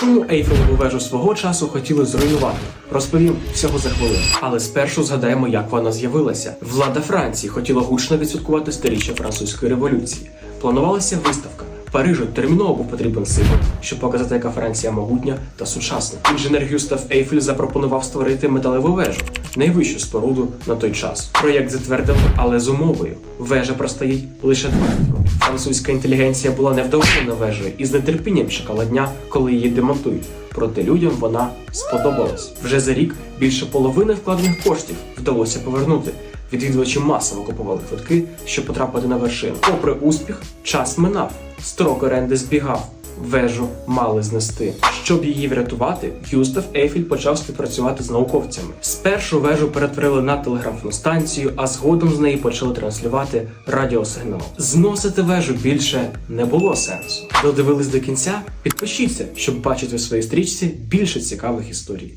Чому Ейфелеву вежу свого часу хотіли зруйнувати? Розповім всього за хвилину. Але спершу згадаємо, як вона з'явилася. Влада Франції хотіла гучно відсвяткувати сторіччя французької революції. Планувалася виставка. Парижу терміново був потрібен символ, щоб показати, яка Франція могутня та сучасна. Інженер Гюстав Ейфель запропонував створити металеву вежу, найвищу споруду на той час. Проєкт затвердили, але з умовою. Вежа простоїть лише 20 років. Французька інтелігенція була невдоволена вежею і з нетерпінням чекала дня, коли її демонтують. Проте людям вона сподобалась. Вже за рік більше половини вкладених коштів вдалося повернути. Відвідувачі масово купували квитки, щоб потрапити на вершину. Попри успіх, час минав. Строк оренди збігав. Вежу мали знести. Щоб її врятувати, Гюстав Ейфель почав співпрацювати з науковцями. Спершу вежу перетворили на телеграфну станцію, а згодом з неї почали транслювати радіосигнал. Зносити вежу більше не було сенсу. Додивились до кінця? Підпишіться, щоб бачити у своїй стрічці більше цікавих історій.